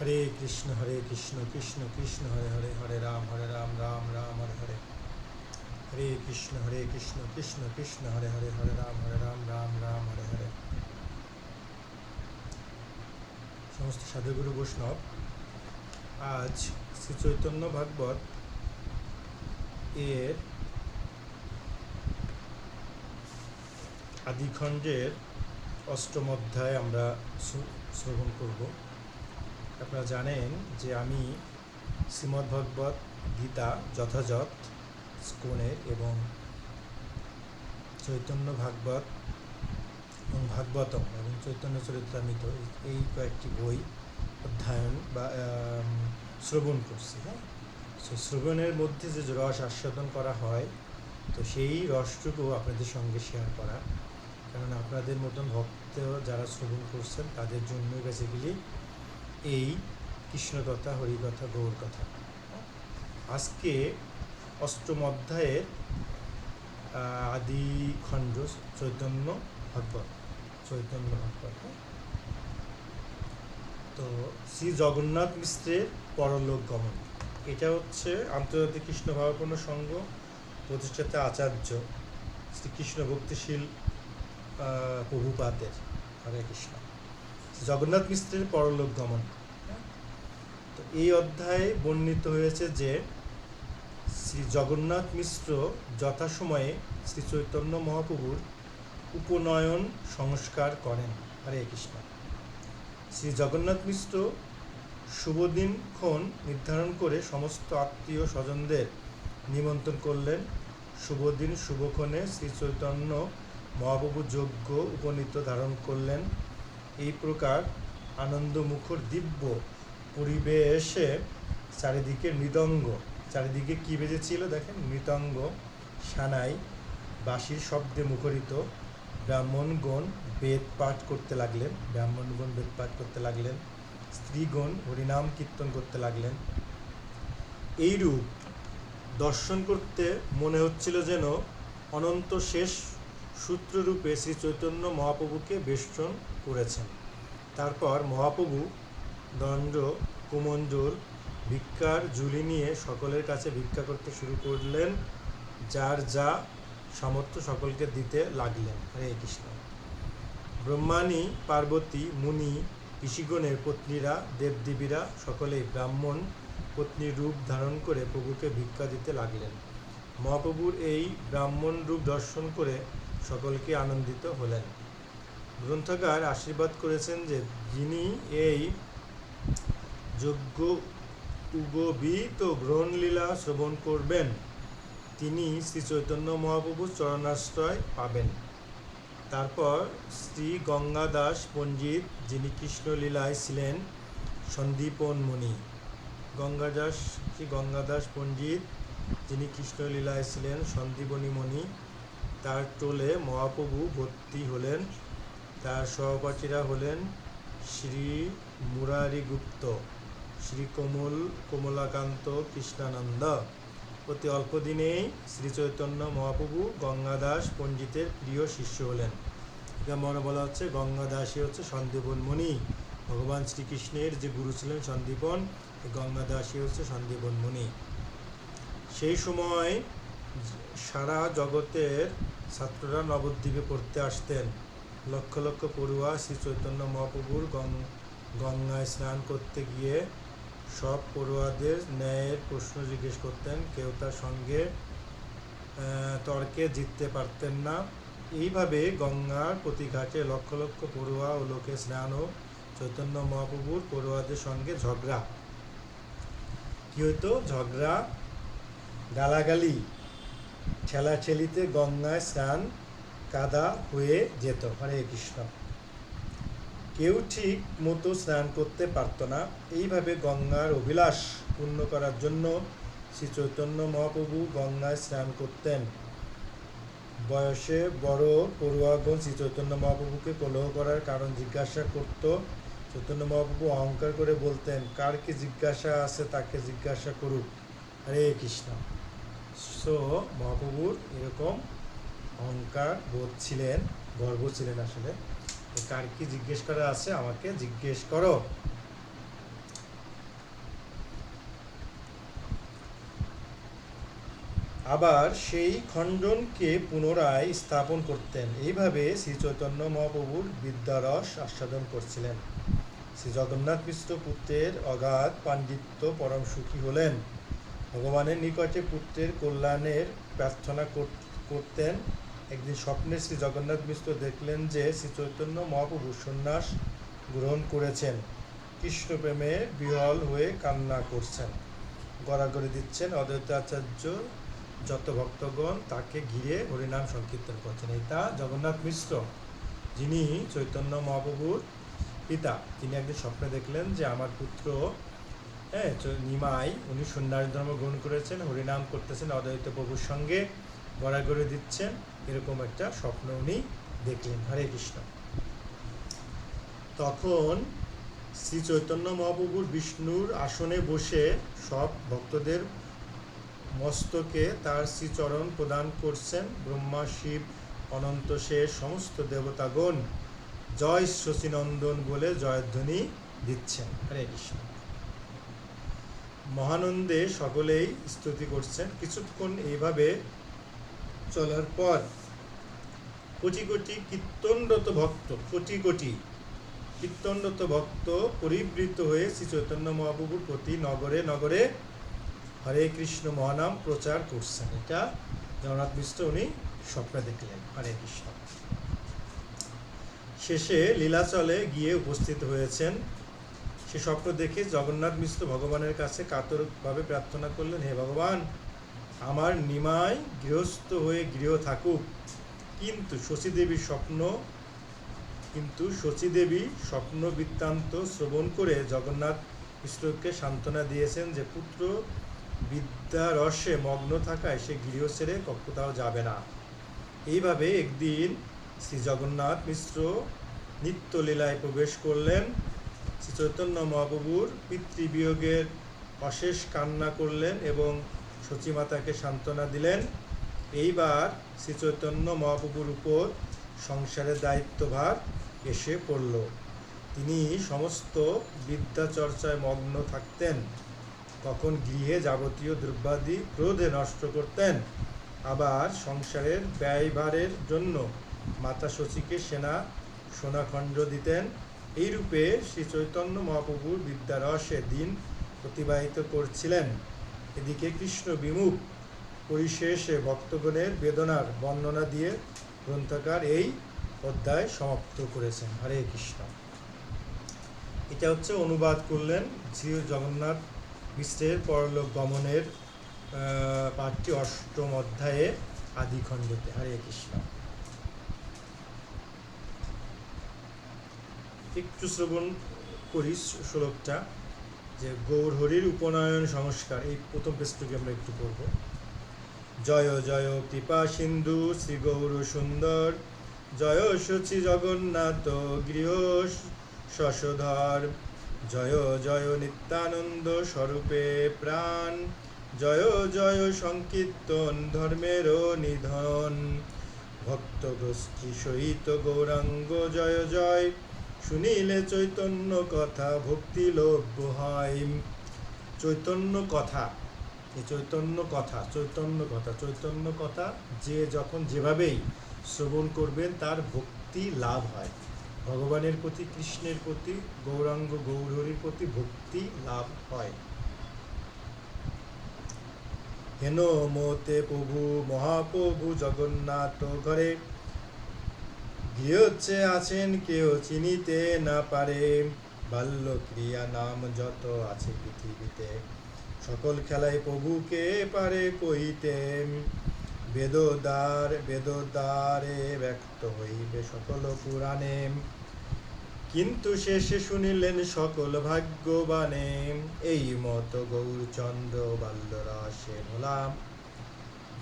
হরে কৃষ্ণ হরে কৃষ্ণ কৃষ্ণ কৃষ্ণ, হরে হরে হরে রাম হরে রাম রাম রাম, হরে হরে। হরে কৃষ্ণ হরে কৃষ্ণ কৃষ্ণ কৃষ্ণ, হরে হরে হরে রাম হরে রাম রাম রাম, হরে হরে। সমস্ত সাধুগুরু বৈষ্ণব, আজ শ্রী চৈতন্য ভাগবত এর আদিখণ্ডের অষ্টম অধ্যায় আমরা শ্র- শ্রবণ করব। আপনারা জানেন যে আমি শ্রীমদ্ ভগবত গীতা যথাযথ, স্কোনের এবং চৈতন্য ভাগবত এবং ভাগবতম এবং চৈতন্য চরিত্রামৃত এই কয়েকটি বই অধ্যয়ন বা শ্রবণ করছি হ্যাঁ? সো শ্রবণের মধ্যে যে রস আস্বাদন করা হয়, তো সেই রসটুকু আপনাদের সঙ্গে শেয়ার করা। কারণ আপনাদের মতন ভক্ত যারা শ্রবণ করছেন, তাদের জন্য বেসিক্যালি এই কৃষ্ণকথা হরিকথা গৌর কথা আজকে অষ্টম অধ্যায়ের আদি খণ্ড চৈতন্য ভাগবত চৈতন্য ভাগবত? তো শ্রী জগন্নাথ মিশ্রের পরলোক গমন। এটা হচ্ছে আন্তর্জাতিক কৃষ্ণ ভাবাপন্ন সংঘ প্রতিষ্ঠাতা আচার্য শ্রীকৃষ্ণ ভক্তিশীল আহ, প্রভুপাদের হরে কৃষ্ণ। জগন্নাথ মিশ্রের পরলোক গমন। তো এই অধ্যায়ে বর্ণিত হয়েছে যে, শ্রী জগন্নাথ মিশ্র যথাসময়ে শ্রী চৈতন্য মহাপ্রভুর উপনয়ন সংস্কার করেন। হরে কৃষ্ণ। শ্রী জগন্নাথ মিশ্র শুভদিনক্ষণ নির্ধারণ করে সমস্ত আত্মীয় স্বজনদের নিমন্ত্রণ করলেন। শুভদিন শুভক্ষণে শ্রী চৈতন্য মহাপ্রভু যজ্ঞ উপনীত ধারণ করলেন। এই প্রকার আনন্দমুখর দিব্য পরিবেশে চারিদিকে মৃদঙ্গ। চারিদিকে কি বেজেছিল দেখেন? মৃদঙ্গ, সানাই, বাঁশির শব্দে মুখরিত। ব্রাহ্মণগণ বেদ পাঠ করতে লাগলেন। ব্রাহ্মণগণ বেদ পাঠ করতে লাগলেন। স্ত্রীগণ হরিনাম কীর্তন করতে লাগলেন। এইরূপ দর্শন করতে মনে হচ্ছিল যেন অনন্ত শেষ সূত্ররূপে শ্রী চৈতন্য মহাপ্রভুকে বেষ্টন করেছেন। তারপর মহাপ্রভু দণ্ড কুমঞ্জল ভিক্ষার ঝুলি নিয়ে সকলের কাছে ভিক্ষা করতে শুরু করলেন, যার যা সামর্থ্য সকলকে দিতে লাগলেন। হরে কৃষ্ণ। ব্রহ্মাণী, পার্বতী, মুনি, ঋষিগণের পত্নীরা, দেবদেবীরা সকলেই ব্রাহ্মণ পত্নীর রূপ ধারণ করে প্রভুকে ভিক্ষা দিতে লাগলেন। মহাপ্রভুর এই ব্রাহ্মণ রূপ দর্শন করে সকলকে আনন্দিত হলেন। গ্রন্থকার আশীর্বাদ করেছেন যে যিনি এই যোগ্য উগবিত গ্রহণলীলা শ্রবণ করবেন, তিনি শ্রী চৈতন্য মহাপ্রভুর চরণাশ্রয় পাবেন। তারপর শ্রী গঙ্গা দাস পণ্ডিত যিনি কৃষ্ণলীলায় ছিলেন সন্দীপন মুনি গঙ্গাদাস, শ্রী গঙ্গাদাস পণ্ডিত যিনি কৃষ্ণলীলায় ছিলেন সন্দীপনী মণি তার টোলে মহাপ্রভু ভর্তি হলেন। তার সহপাঠীরা হলেন শ্রী মুরারি গুপ্ত শ্রী কমল কমলাকান্ত কৃষ্ণানন্দ। অতি অল্প দিনেই শ্রী চৈতন্য মহাপ্রভু গঙ্গাদাস পণ্ডিতের প্রিয় শিষ্য হলেন। এটা মনে বলা হচ্ছে গঙ্গাদাসই হচ্ছে সন্দীপন মুনি। ভগবান শ্রীকৃষ্ণের যে গুরু ছিলেন সন্দীপন গঙ্গাদাসই হচ্ছে সন্দীপন মুনি। সেই সময় সারা জগতের ছাত্ররা নবদ্বীপে পড়তে আসতেন। লক্ষ লক্ষ পড়ুয়া শ্রী চৈতন্য মহাপ্রভুর গঙ্গায় স্নান করতে গিয়ে সব পড়ুয়াদের ন্যায়ের প্রশ্ন জিজ্ঞেস করতেন। কেউ তার সঙ্গে তর্কে জিততে পারতেন না। এইভাবে গঙ্গার প্রতি ঘাটে লক্ষ লক্ষ পড়ুয়া ও লোকে স্নান ও চৈতন্য মহাপ্রভুর পড়ুয়াদের সঙ্গে ঝগড়া। কি হতো ঝগড়া, গালাগালি ঠেলাঠেলিতে গঙ্গায় স্নান কাদা হয়ে যেত, হরে কৃষ্ণ। কেউ ঠিক মতো স্নান করতে পারতো না। এইভাবে গঙ্গার অভিলাষ পূর্ণ করার জন্য শ্রী চৈতন্য মহাপ্রভু গঙ্গায় স্নান করতেন। বয়সে বড় পড়ুয়াগণ শ্রী চৈতন্য মহাপ্রভুকে কলহ করার কারণ জিজ্ঞাসা করত। চৈতন্য মহাপ্রভু অহংকার করে বলতেন, কার কি জিজ্ঞাসা আছে তাকে জিজ্ঞাসা করুক। হরে কৃষ্ণ। সো মহাপ্রভুর এরকম অহংকার বোধ ছিলেন, গর্ব ছিলেন আসলে। কার কি জিজ্ঞেস করা আছে আমাকে জিজ্ঞেস করো। আবার সেই খণ্ডনকে পুনরায় স্থাপন করতেন। এইভাবে শ্রী চৈতন্য মহাপ্রভুর বিদ্যারস আস্বাদন করছিলেন। শ্রী জগন্নাথ মিশ্র পুত্রের অগাধ পাণ্ডিত্য পরম সুখী হলেন। ভগবানের নিকটে পুত্রের কল্যাণের প্রার্থনা কর- করতেন, একদিন স্বপ্নে শ্রী জগন্নাথ মিশ্র দেখলেন যে শ্রী চৈতন্য মহাপ্রভু সন্ন্যাস গ্রহণ করেছেন। কৃষ্ণ প্রেমে বিহল হয়ে কান্না করছেন। গড়াগড়ি দিচ্ছেন অদ্বৈত আচার্য যত ভক্তগণ, তাকে ঘিরে হরিনাম সংকীর্তন করছেন। এটা জগন্নাথ মিশ্র, যিনি চৈতন্য মহাপ্রভুর পিতা, তিনি একদিন স্বপ্নে দেখলেন যে আমার পুত্র হ্যাঁ নিমাই, উনি সন্ন্যাস ধর্ম গ্রহণ করেছেন, হরিনাম করতেছেন, অদ্বৈত প্রভুর সঙ্গে গড়াগড়ি দিচ্ছেন, এরকম একটা স্বপ্ন উনি দেখলেন, হরে কৃষ্ণ। তখন শ্রী চৈতন্য মহাপ্রভুর বিষ্ণুর আসনে বসে সব ভক্তদের মস্তকে তার শ্রীচরণ প্রদান করছেন, ব্রহ্মা, শিব, অনন্ত শেষ, সমস্ত দেবতাগণ জয় শশীনন্দন বলে জয়ধ্বনি দিচ্ছেন, হরে কৃষ্ণ। মহানন্দে সকলেই স্তুতি করছেন। কিছুক্ষণ এইভাবে চলার পর কোটি কোটি কীর্তনরত ভক্ত, কোটি কোটি কীর্তনরত ভক্ত পরিবৃত হয়ে শ্রী চৈতন্য মহাপ্রভুর প্রতি নগরে নগরে হরে কৃষ্ণ মহানাম প্রচার করছেন। এটা জগন্নাথ মিশ্র উনি স্বপ্নে দেখলেন, হরে কৃষ্ণ। শেষে লীলাচলে গিয়ে উপস্থিত হয়েছেন সে স্বপ্ন দেখে জগন্নাথ মিশ্র ভগবানের কাছে কাতরভাবে প্রার্থনা করলেন, হে ভগবান, আমার নিমায় গৃহস্থ হয়ে গৃহ থাকুক। কিন্তু শচীদেবীর স্বপ্ন, কিন্তু শচীদেবী স্বপ্ন বৃত্তান্ত শ্রবণ করে জগন্নাথ মিশ্রকে সান্ত্বনা দিয়েছেন যে, পুত্র, বিদ্যারসে মগ্ন থাকায় সে গৃহ ছেড়ে কোথাও যাবে না। এইভাবে একদিন শ্রী জগন্নাথ মিশ্র নিত্যলীলায় প্রবেশ করলেন। শ্রী চৈতন্য মহাপ্রভুর পিতৃবিয়োগের অশেষ কান্না করলেন এবং সচিমাতাকে সান্ত্বনা দিলেন। এইবার শ্রী চৈতন্য মহাপ্রভুর উপর সংসারের দায়িত্বভার এসে পড়ল। তিনি সমস্ত বিদ্যা চর্চায় মগ্ন থাকতেন। তখন গৃহে যাবতীয় দ্রব্যাদি ক্রোধে নষ্ট করতেন। আবার সংসারের ব্যয়ভারের জন্য মাতা শচীকে সেনা, সোনাখণ্ড দিতেন। এইরূপে শ্রী চৈতন্য মহাপ্রভুর বিদ্যারসে দিন অতিবাহিত করছিলেন। এদিকে কৃষ্ণ বিমুখ পরিশেষে ভক্তগণের বেদনার বর্ণনা দিয়ে গ্রন্থকার এই অধ্যায় সমাপ্ত করেছেন। হরে কৃষ্ণ। এটা হচ্ছে অনুবাদ করলেন শ্রী জগন্নাথ মিশ্রের পরলোক গমনের পাঠটি অষ্টম অধ্যায়ে আদি খণ্ডতে হরে কৃষ্ণ। একটু শ্রবণ করি শ্লোকটা যে গৌর হরির উপনয়ন সংস্কার, এই প্রথম পেজটুকে আমরা একটু পড়ব। জয় জয় কৃপা সিন্ধু শ্রী গৌর সুন্দর, জয় শচী জগন্নাথ গৃহ শশধর, জয় জয় নিত্যানন্দ স্বরূপে প্রাণ, জয় জয় সংকীর্তন ধর্মের নিধন ভক্ত গোষ্ঠী সহিত গৌরাঙ্গ জয় জয়। শুনিলে চৈতন্য কথা, ভক্তি লভ্য হয় চৈতন্য কথা, এই চৈতন্য কথা চৈতন্য কথা চৈতন্য কথা যে যখন যেভাবেই শ্রবণ করবেন, তার ভক্তি লাভ হয়। ভগবানের প্রতি, কৃষ্ণের প্রতি, গৌরাঙ্গ গৌরহরির প্রতি ভক্তি লাভ হয়। হেন মতে প্রভু, মহাপ্রভু জগন্নাথ ঘরে গৃহচ্ছে আছেন কেউ চিনিতে না পারে। বাল্য ক্রিয়া নাম যত আছে পৃথিবীতে। সকল খেলায় প্রভুকে পারে কইতে বেদদ্বার বেদদ্বারে ব্যক্ত হইবে সকল পুরাণে। কিন্তু শেষে শুনিলেন সকল ভাগ্যবানে। এই মত গৌরচন্দ্র বাল্যরাসে হলাম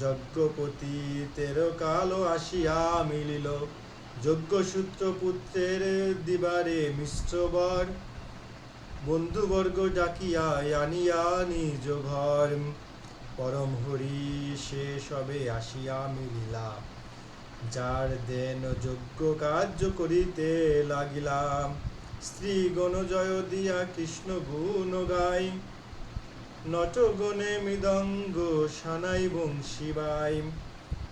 যজ্ঞপতি তেরো কালো আসিয়া মিলিল। যজ্ঞসূত্র পুত্রের দিবারে মিশ্রবর। বন্ধুবর্গ ডাকিয়া আনিয়া নিজ ঘর। পরম হরি, সে সবে আসিয়া মিলিলা। যার দেন যোগ্য কার্য করিতে লাগিলাম। স্ত্রী গণ জয় দিয়া কৃষ্ণ গুণ গাই। নটগণে মৃদঙ্গ সানাই বংশী বাই।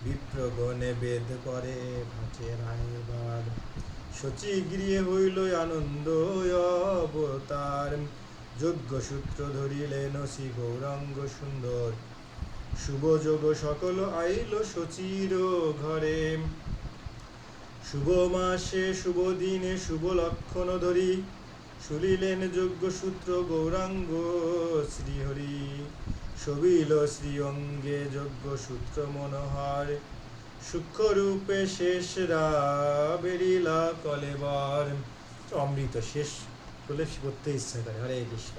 বিপ্রগণে বেদ করে ভাটে রায়বার। শচী গৃহে হইল আনন্দ অবতার। যজ্ঞ সূত্র ধরিলেন শ্রী গৌরাঙ্গ সুন্দর। শুভ যোগ সকল আইল শচীর ঘরে। শুভ মাসে, শুভ দিনে, শুভ লক্ষণ ধরি। শুলিলেন যজ্ঞ সূত্র গৌরাঙ্গ শ্রীহরি। শবিল শ্রী অঙ্গে যজ্ঞ সূত্র মনোহর, সূক্ষ্মরূপে শেষ রা বেরিলা কলেবার অমৃত শেষ, বলে করতে ইচ্ছা করে। হরে কৃষ্ণ।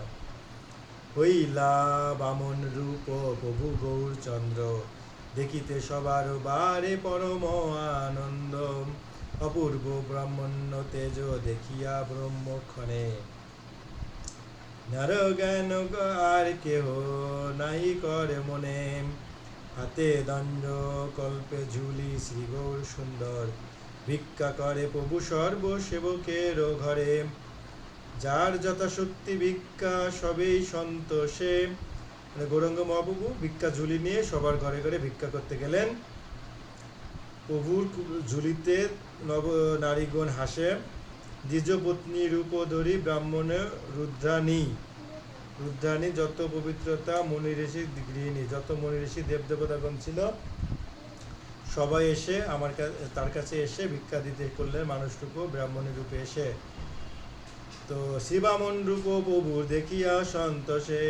হইলা বামন রূপ প্রভু গৌরচন্দ্র, দেখিতে সবার বারে পরম আনন্দ। অপূর্ব ব্রাহ্মণ্য তেজ দেখিয়া ব্রহ্মক্ষণে নর জ্ঞান আর কেহ নাই করে মনে হাতে দণ্ড কল্পে ঝুলি শ্রী গৌর সুন্দর। ভিক্ষা করে প্রভু সর্ব সেবকের ঘরে। যার যথাশক্তি ভিক্ষা, সবেই সন্তোষে। মানে গৌরাঙ্গ মহাপ্রভু ভিক্ষা ঝুলি নিয়ে সবার ঘরে ঘরে ভিক্ষা করতে গেলেন। প্রভুর ঝুলিতে নব নারীগণ হাসে। দ্বিজ পত্নী রূপধরী ব্রাহ্মণে রুদ্রাণী। রুদ্রাণী যত পবিত্রতা মনি ঋষি গৃহিণী, যত মনি ঋষি দেবদেবতাগণ ছিল, সবাই এসে আমার তার কাছে এসে ভিক্ষা দিতে করলেন মানুষটুকু ব্রাহ্মণের রূপে এসে। তো শিবামন রূপ প্রভু দেখিয়া সন্তোষে,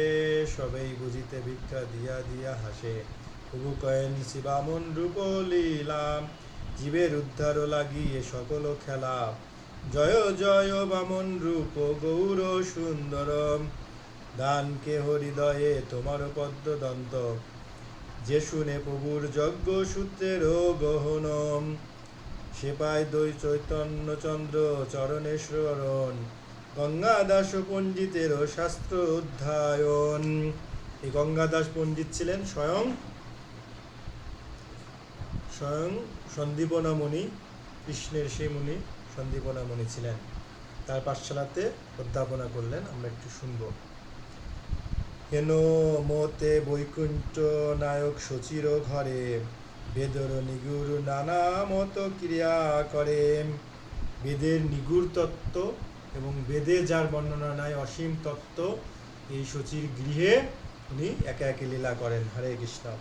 সবেই বুঝিতে ভিক্ষা দিয়া দিয়া হাসে। প্রভু কয়েন, শিবামন রূপ লীলাম জীবের উদ্ধার লাগিয়ে সকল খেলা। জয় জয় বামন রূপ, গৌর সুন্দরম দানকে হৃদয়ে তোমার পদ্ম দন্ত যে শুনে প্রভুর যজ্ঞ সূত্রের গহনম সে পায় দই চৈতন্য চন্দ্র চরণে শরণ গঙ্গাদাস পণ্ডিতের শাস্ত্র অধ্যায়ন। এই গঙ্গাদাস পণ্ডিত ছিলেন স্বয়ং স্বয়ং সন্দীপনা মুনি কৃষ্ণের সেই মুনি। সন্দীপনা মুনি ছিলেন। তার পাঠশালাতে অধ্যাপনা করলেন, আমরা একটু শুনব। হেন মতে বৈকুণ্ঠ নায়ক শচির ঘরে, বেদর নিগুর নানা মত ক্রিয়া করে। বেদের নিগুর তত্ত্ব এবং বেদে যার বর্ণনা নাই অসীম তত্ত্ব, এই শচীর গৃহে উনি একে একে লীলা করেন। হরে কৃষ্ণ।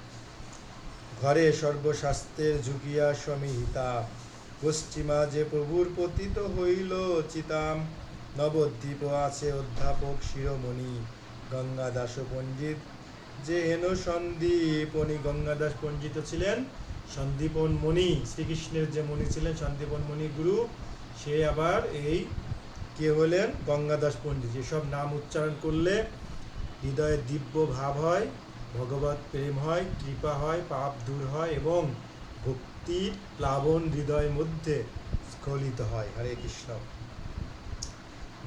ঘরে সর্বশাস্ত্রের ঝুঁকিয়া সমিহিতা পশ্চিমা যে প্রভুর পতিত হইল, চিতাম নবদ্বীপ আছে অধ্যাপক শিরোমণি। গঙ্গাদাস পণ্ডিত, যে হেন সন্দীপনী গঙ্গাদাস পণ্ডিত ছিলেন। সন্দীপন মণি, শ্রীকৃষ্ণের যে মণি ছিলেন, সন্দীপন মণি গুরু, সে আবার এই কে হলেন? গঙ্গাদাস পণ্ডিত। যেসব নাম উচ্চারণ করলে হৃদয়ে দিব্য ভাব হয়, ভগবত প্রেম হয়, কৃপা হয়, পাপ দূর হয় এবং ভক্তির প্লাবন হৃদয়ের মধ্যে স্খলিত হয়। হরে কৃষ্ণ।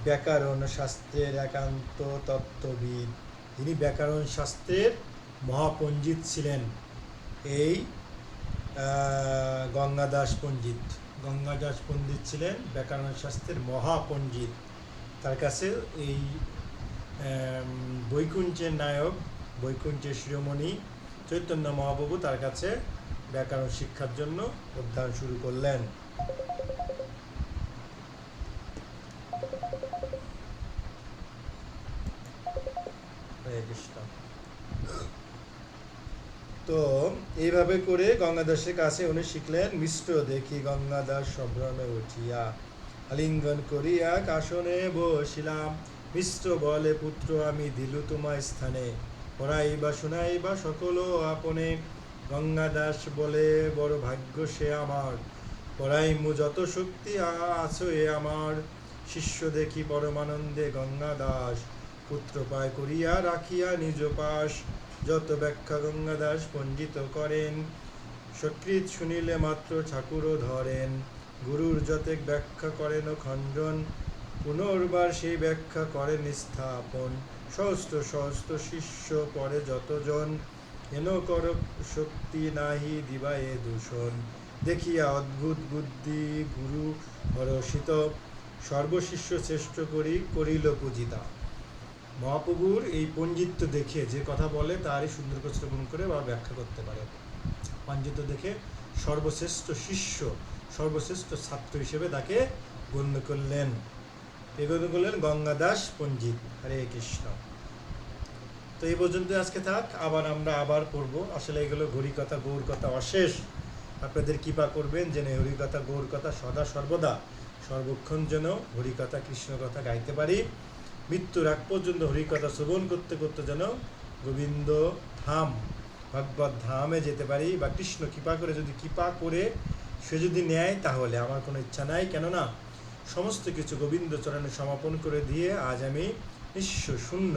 ব্যাকরণ শাস্ত্রের একান্ত তত্ত্ববিদ। তিনি ব্যাকরণ শাস্ত্রের মহাপঞ্জিত ছিলেন। এই গঙ্গাদাস পণ্ডিত। গঙ্গাদাস পণ্ডিত ছিলেন, ব্যাকরণ শাস্ত্রের মহাপণ্ডিত। তার কাছে এই বৈকুণ্ঠের নায়ক, বৈকুণ্ঠের শিরোমণি চৈতন্য মহাপ্রভু তার কাছে ব্যাকরণ শিক্ষার জন্য অধ্যয়ন শুরু করলেন। তো এইভাবে করে গঙ্গাদাসের কাছে উনি শিখলেন মিশ্র দেখি গঙ্গাদাস সম্ভ্রমে উঠিয়া, আলিঙ্গন করিয়া কাশনে বসিলাম। মিশ্র বলে, পুত্র, আমি দিলু তোমার স্থানে, পড়াইবা, শুনাইবা সকল আপনে। গঙ্গাদাস বলে, বড় ভাগ্য সে আমার। পড়াইমু যত শক্তি আছো এ আমার। শিষ্য দেখি পরমানন্দে গঙ্গাদাস। পুত্র পায় করিয়া রাখিয়া নিজ পাশ। যত ব্যাখ্যা গঙ্গাদাস পণ্ডিত করেন সকৃত শুনিলে মাত্র ঠাকুরও ধরেন। গুরুর যতেক ব্যাখ্যা করেন খণ্ডন, পুনর্বার সেই ব্যাখ্যা করেন স্থাপন সহস্র সহস্র শিষ্য পরে যতজন হেন কর শক্তি নাহি দিবায়ে দূষণ? দেখিয়া অদ্ভুত বুদ্ধি গুরু হরষিত, সর্বশিষ্য শ্রেষ্ঠ করি, করিল পূজিতা। মহাপ্রভুর এই পণ্ডিত্য দেখে যে কথা বলে তারই সুন্দর করে শ্রবণ করে বা ব্যাখ্যা করতে পারে। পণ্ডিত্য দেখে সর্বশ্রেষ্ঠ শিষ্য, সর্বশ্রেষ্ঠ ছাত্র হিসেবে তাকে গণ্য করলেন। এ গণ্য করলেন গঙ্গাদাস পঞ্জিত হরে কৃষ্ণ। তো এই পর্যন্ত আজকে থাক। আবার আমরা আবার পড়ব। আসলে এগুলো ঘড়ি কথা গৌর কথা অশেষ। আপনাদের কৃপা করবেন যেন হরি কথা গৌর কথা সদা সর্বদা সর্বক্ষণ যেন হরি কথা, কৃষ্ণ কথা গাইতে পারি। মৃত্যুর আগ পর্যন্ত হরি কথা শ্রবণ করতে করতে যেন গোবিন্দ ধাম, ভগবত ধামে যেতে পারি বা কৃষ্ণ কৃপা করে যদি কৃপা করে সে যদি নেয় তাহলে আমার কোনো ইচ্ছা নাই। কেননা সমস্ত কিছু গোবিন্দ চরণে সমাপন করে দিয়ে আজ আমি নিঃস্ব শূন্য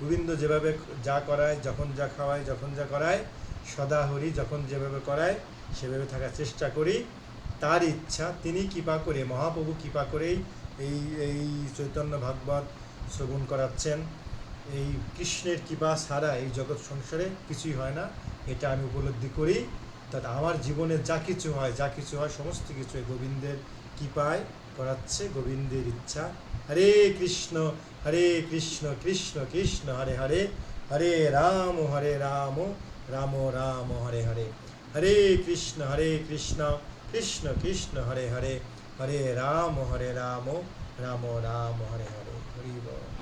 গোবিন্দ যেভাবে যা করায়, যখন যা খাওয়ায়, যখন যা করায়, সদা হরি যখন যেভাবে করায়, সেভাবে থাকার চেষ্টা করি। তার ইচ্ছা, তিনি কৃপা করে, মহাপ্রভু কৃপা করেই এই এই চৈতন্য ভাগবত শ্রবণ করাচ্ছেন। এই কৃষ্ণের কৃপা ছাড়া এই জগৎ সংসারে কিছুই হয় না, এটা আমি উপলব্ধি করি। তাতে আমার জীবনে যা কিছু হয়, যা কিছু হয়, সমস্ত কিছু গোবিন্দের কৃপায় করাচ্ছে, গোবিন্দের ইচ্ছা। হরে কৃষ্ণ হরে কৃষ্ণ কৃষ্ণ কৃষ্ণ, হরে হরে। হরে রাম হরে রাম রাম রাম, হরে হরে। হরে কৃষ্ণ হরে কৃষ্ণ কৃষ্ণ কৃষ্ণ, হরে হরে। হরে রাম হরে রাম রাম রাম, হরে হরে। হরি বল।